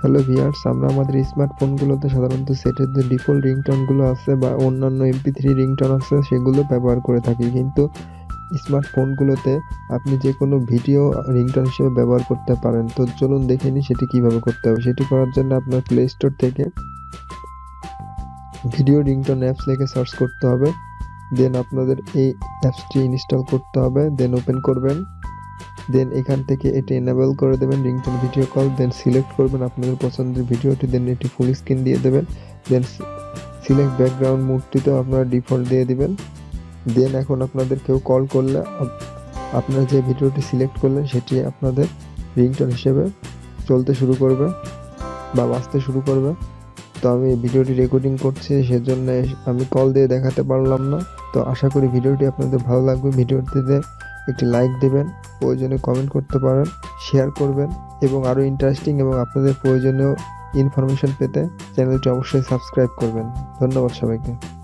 Hello viewers আমরা আমাদের স্মার্টফোনগুলোতে সাধারণত সেটের যে ডিফল্ট রিংটোনগুলো আছে বা অন্যান্য এমপি থ্রি রিংটোন আছে, সেগুলো ব্যবহার করে থাকি। কিন্তু স্মার্টফোনগুলোতে আপনি যে কোনো ভিডিও রিংটোন হিসেবে ব্যবহার করতে পারেন। তো চলুন দেখে নিই সেটি কীভাবে করতে হবে। সেটি করার জন্য আপনার প্লে স্টোর থেকে ভিডিও রিংটোন অ্যাপস লিখে সার্চ করতে হবে। দেন আপনাদের এই অ্যাপসটি ইনস্টল করতে হবে। দেন ওপেন করবেন। দেন এখান থেকে এটি এনেবল করে দেবেন রিংটোন ভিডিও কল দেন সিলেক্ট করবেন আপনাদের পছন্দের ভিডিওটি দেন এটি ফুল স্ক্রিন দিয়ে দেবেন। দেন সিলেক্ট ব্যাকগ্রাউন্ড মুডটিতেও আপনারা ডিফল্ট দিয়ে দিবেন। দেন এখন আপনাদের কেউ কল করলে আপ- আপনারা যে ভিডিওটি সিলেক্ট করলেন, সেটি আপনাদের রিংটোন হিসেবে চলতে শুরু করবে বা বাঁচতে শুরু করবে। তো আমি ভিডিওটি রেকর্ডিং করছি, সেজন্য আমি কল দিয়ে দেখাতে পারলাম না। তো আশা করি ভিডিওটি আপনাদের ভালো লাগবে। ভিডিওটিতে একটি লাইক দেবেন, প্রয়োজনে কমেন্ট করতে পারেন শেয়ার করবেন এবং আরও ইন্টারেস্টিং এবং আপনাদের প্রয়োজনীয় ইনফরমেশন পেতে চ্যানেলটি অবশ্যই সাবস্ক্রাইব করবেন। ধন্যবাদ সবাইকে।